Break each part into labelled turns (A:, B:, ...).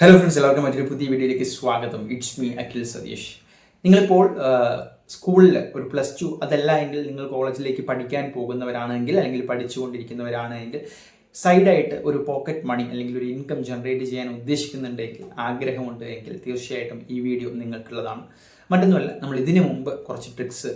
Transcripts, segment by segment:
A: Hello friends എല്ലാവർക്കും മറ്റൊരു പുതിയ വീഡിയോയിലേക്ക് സ്വാഗതം. ഇറ്റ്സ് മീ അഖിൽ സതീഷ് നിങ്ങളിപ്പോൾ സ്കൂളിൽ ഒരു പ്ലസ് ടു അതല്ല എങ്കിൽ നിങ്ങൾ കോളേജിലേക്ക് പഠിക്കാൻ പോകുന്നവരാണെങ്കിൽ അല്ലെങ്കിൽ പഠിച്ചുകൊണ്ടിരിക്കുന്നവരാണെങ്കിൽ സൈഡായിട്ട് ഒരു പോക്കറ്റ് മണി അല്ലെങ്കിൽ ഒരു ഇൻകം ജനറേറ്റ് ചെയ്യാൻ ഉദ്ദേശിക്കുന്നുണ്ടെങ്കിൽ ആഗ്രഹമുണ്ട് എങ്കിൽ തീർച്ചയായിട്ടും ഈ വീഡിയോ നിങ്ങൾക്കുള്ളതാണ്. മറ്റൊന്നുമല്ല നമ്മൾ ഇതിനു മുമ്പ് കുറച്ച് ട്രിക്സ്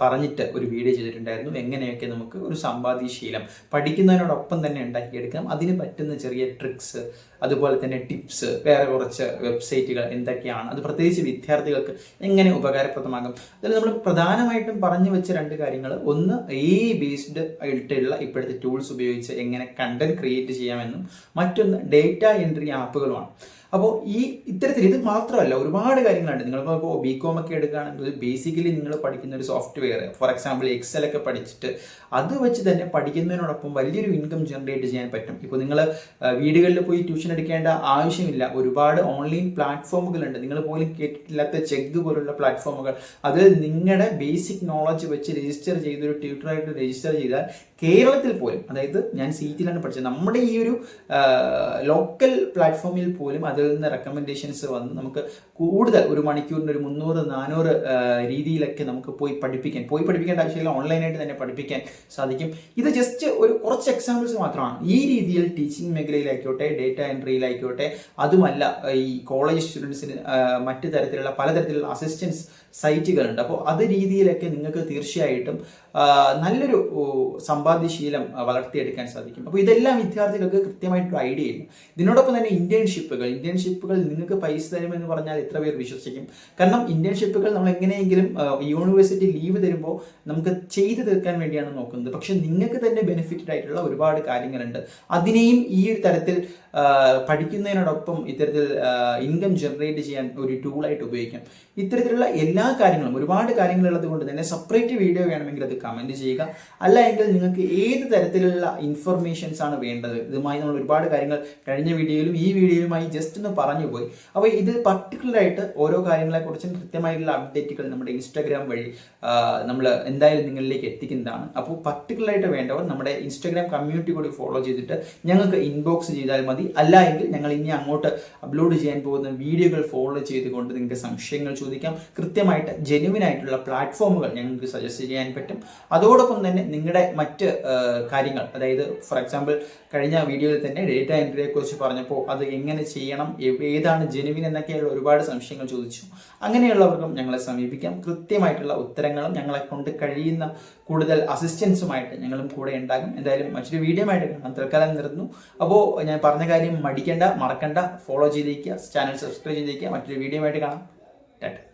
A: പറഞ്ഞിട്ട് ഒരു വീഡിയോ ചെയ്തിട്ടുണ്ടായിരുന്നു. എങ്ങനെയൊക്കെ നമുക്ക് ഒരു സമ്പാദ്യശീലം പഠിക്കുന്നതിനോടൊപ്പം തന്നെ ഉണ്ടാക്കിയെടുക്കാം അതിന് പറ്റുന്ന ചെറിയ ട്രിക്സ് അതുപോലെ തന്നെ ടിപ്സ് വേറെ കുറച്ച് വെബ്സൈറ്റുകൾ എന്തൊക്കെയാണ് അത് പ്രത്യേകിച്ച് വിദ്യാർത്ഥികൾക്ക് എങ്ങനെ ഉപകാരപ്രദമാകും. അതിൽ നമ്മൾ പ്രധാനമായിട്ടും പറഞ്ഞു വെച്ച രണ്ട് കാര്യങ്ങൾ. ഒന്ന് എ ബേസ്ഡ് ആയിട്ടുള്ള ഇപ്പോഴത്തെ ടൂൾസ് ഉപയോഗിച്ച് എങ്ങനെ കണ്ടന്റ് ക്രിയേറ്റ് ചെയ്യാമെന്നും മറ്റൊന്ന് ഡേറ്റ എൻട്രി ആപ്പുകളുമാണ് അപ്പോൾ ഈ ഇത്തരത്തിൽ ഇത് മാത്രമല്ല ഒരുപാട് കാര്യങ്ങളുണ്ട്. നിങ്ങളിപ്പോൾ ബി കോം ഒക്കെ എടുക്കുകയാണെങ്കിൽ ബേസിക്കലി നിങ്ങൾ പഠിക്കുന്ന ഒരു സോഫ്റ്റ്വെയർ ഫോർ എക്സാമ്പിൾ എക്സൽ ഒക്കെ പഠിച്ചിട്ട് അത് വെച്ച് തന്നെ പഠിക്കുന്നതിനോടൊപ്പം വലിയൊരു ഇൻകം ജനറേറ്റ് ചെയ്യാൻ പറ്റും. ഇപ്പോൾ നിങ്ങൾ വീടുകളിൽ പോയി ട്യൂഷൻ എടുക്കേണ്ട ആവശ്യമില്ല. ഒരുപാട് ഓൺലൈൻ പ്ലാറ്റ്ഫോമുകളുണ്ട് നിങ്ങൾ പോലും കേട്ടിട്ടില്ലാത്ത ചെക്ക് പോലുള്ള പ്ലാറ്റ്ഫോമുകൾ അതിൽ നിങ്ങളുടെ ബേസിക് നോളജ് വെച്ച് രജിസ്റ്റർ ചെയ്തൊരു ട്യൂട്ടറായിട്ട് രജിസ്റ്റർ ചെയ്താൽ കേരളത്തിൽ പോലും അതായത് ഞാൻ സീറ്റിലാണ് പഠിച്ചത് നമ്മുടെ ഈ ഒരു ലോക്കൽ പ്ലാറ്റ്ഫോമിൽ പോലും അതിൽ നിന്ന് റെക്കമെൻഡേഷൻസ് വന്ന് നമുക്ക് കൂടുതൽ ഒരു മണിക്കൂറിന് ഒരു മുന്നൂറ് നാനൂറ് രീതിയിലൊക്കെ നമുക്ക് പോയി പഠിപ്പിക്കാൻ പോയി പഠിപ്പിക്കേണ്ട ആവശ്യമില്ല ഓൺലൈനായിട്ട് തന്നെ പഠിപ്പിക്കാൻ സാധിക്കും. ഇത് ജസ്റ്റ് ഒരു കുറച്ച് എക്സാമ്പിൾസ് മാത്രമാണ്. ഈ രീതിയിൽ ടീച്ചിങ് മേഖലയിലായിക്കോട്ടെ ഡേറ്റ എൻട്രിയിലായിക്കോട്ടെ അതുമല്ല ഈ കോളേജ് സ്റ്റുഡൻസിന് മറ്റു തരത്തിലുള്ള പലതരത്തിലുള്ള അസിസ്റ്റൻസ് സൈറ്റുകളുണ്ട് അപ്പോൾ അത് രീതിയിലൊക്കെ നിങ്ങൾക്ക് തീർച്ചയായിട്ടും നല്ലൊരു സമ്പാദ്യശീലം വളർത്തിയെടുക്കാൻ സാധിക്കും. അപ്പോൾ ഇതെല്ലാം വിദ്യാർത്ഥികൾക്ക് കൃത്യമായിട്ടൊരു ഐഡിയ ഇല്ല. ഇതിനോടൊപ്പം തന്നെ ഇന്റേൺഷിപ്പുകൾ ഇന്റേൺഷിപ്പുകൾ നിങ്ങൾക്ക് പൈസ തരുമെന്ന് പറഞ്ഞാൽ എത്ര പേർ വിശ്വസിക്കും? കാരണം ഇന്റേൺഷിപ്പുകൾ നമ്മൾ എങ്ങനെയെങ്കിലും യൂണിവേഴ്സിറ്റി ലീവ് തരുമ്പോൾ നമുക്ക് ചെയ്തു തീർക്കാൻ വേണ്ടിയാണ് നോക്കുന്നത്. പക്ഷെ നിങ്ങൾക്ക് തന്നെ ബെനിഫിറ്റഡ് ആയിട്ടുള്ള ഒരുപാട് കാര്യങ്ങളുണ്ട്. അതിനെയും ഈ ഒരു തരത്തിൽ പഠിക്കുന്നതിനോടൊപ്പം ഇത്തരത്തിൽ ഇൻകം ജനറേറ്റ് ചെയ്യാൻ ഒരു ടൂളായിട്ട് ഉപയോഗിക്കാം. ഇത്തരത്തിലുള്ള എല്ലാ കാര്യങ്ങളും ഒരുപാട് കാര്യങ്ങളുള്ളത് കൊണ്ട് തന്നെ സെപ്പറേറ്റ് വീഡിയോ വേണമെങ്കിൽ അത് കമന്റ് ചെയ്യുക. അല്ല എങ്കിൽ നിങ്ങൾക്ക് ഏത് തരത്തിലുള്ള ഇൻഫർമേഷൻസ് ആണ് വേണ്ടത്? ഇതുമായി നമ്മൾ ഒരുപാട് കാര്യങ്ങൾ കഴിഞ്ഞ വീഡിയോയിലും ഈ വീഡിയോയിലുമായി ജസ്റ്റ് ഒന്ന് പറഞ്ഞു പോയി. അപ്പോൾ ഇത് പർട്ടിക്കുലറായിട്ട് ഓരോ കാര്യങ്ങളെക്കുറിച്ചും കൃത്യമായിട്ടുള്ള അപ്ഡേറ്റുകൾ നമ്മുടെ ഇൻസ്റ്റാഗ്രാം വഴി നമ്മൾ എന്തായാലും നിങ്ങളിലേക്ക് എത്തിക്കുന്നതാണ്. അപ്പോൾ പർട്ടിക്കുലറായിട്ട് വേണ്ടവർ നമ്മുടെ ഇൻസ്റ്റാഗ്രാം കമ്മ്യൂണിറ്റി കൂടി ഫോളോ ചെയ്തിട്ട് ഞങ്ങൾക്ക് ഇൻബോക്സ് ചെയ്താൽ മതി. അല്ല എങ്കിൽ ഞങ്ങൾ ഇനി അങ്ങോട്ട് അപ്ലോഡ് ചെയ്യാൻ പോകുന്ന വീഡിയോകൾ ഫോളോ ചെയ്തുകൊണ്ട് നിങ്ങൾക്ക് സംശയങ്ങൾ ചോദിക്കാം. കൃത്യമായിട്ട് ജെനുവിൻ ആയിട്ടുള്ള പ്ലാറ്റ്ഫോമുകൾ ഞങ്ങൾക്ക് സജസ്റ്റ് ചെയ്യാൻ പറ്റും. അതോടൊപ്പം തന്നെ നിങ്ങളുടെ മറ്റ് കാര്യങ്ങൾ അതായത് ഫോർ എക്സാമ്പിൾ കഴിഞ്ഞ വീഡിയോയിൽ തന്നെ ഡേറ്റ എൻട്രിയെ കുറിച്ച് പറഞ്ഞപ്പോൾ അത് എങ്ങനെ ചെയ്യണം ഏതാണ് ജെനുവിൻ എന്നൊക്കെയുള്ള ഒരുപാട് സംശയങ്ങൾ ചോദിച്ചു. അങ്ങനെയുള്ളവർക്കും ഞങ്ങളെ സമീപിക്കാം. കൃത്യമായിട്ടുള്ള ഉത്തരങ്ങളും ഞങ്ങളെ കൊണ്ട് കഴിയുന്ന കൂടുതൽ അസിസ്റ്റൻസുമായിട്ട് ഞങ്ങളും കൂടെ ഉണ്ടാകും. എന്തായാലും മറ്റൊരു വീഡിയോ ആയിട്ട് കാണാം. തൽക്കാലം നിർന്നു അപ്പോൾ ഞാൻ പറഞ്ഞ കാര്യം മടിക്കേണ്ട മറക്കണ്ട. ഫോളോ ചെയ്തിരിക്കുക. ചാനൽ സബ്സ്ക്രൈബ് ചെയ്തേക്കുക മറ്റൊരു വീഡിയോ ആയിട്ട് കാണാം. ടാറ്റ.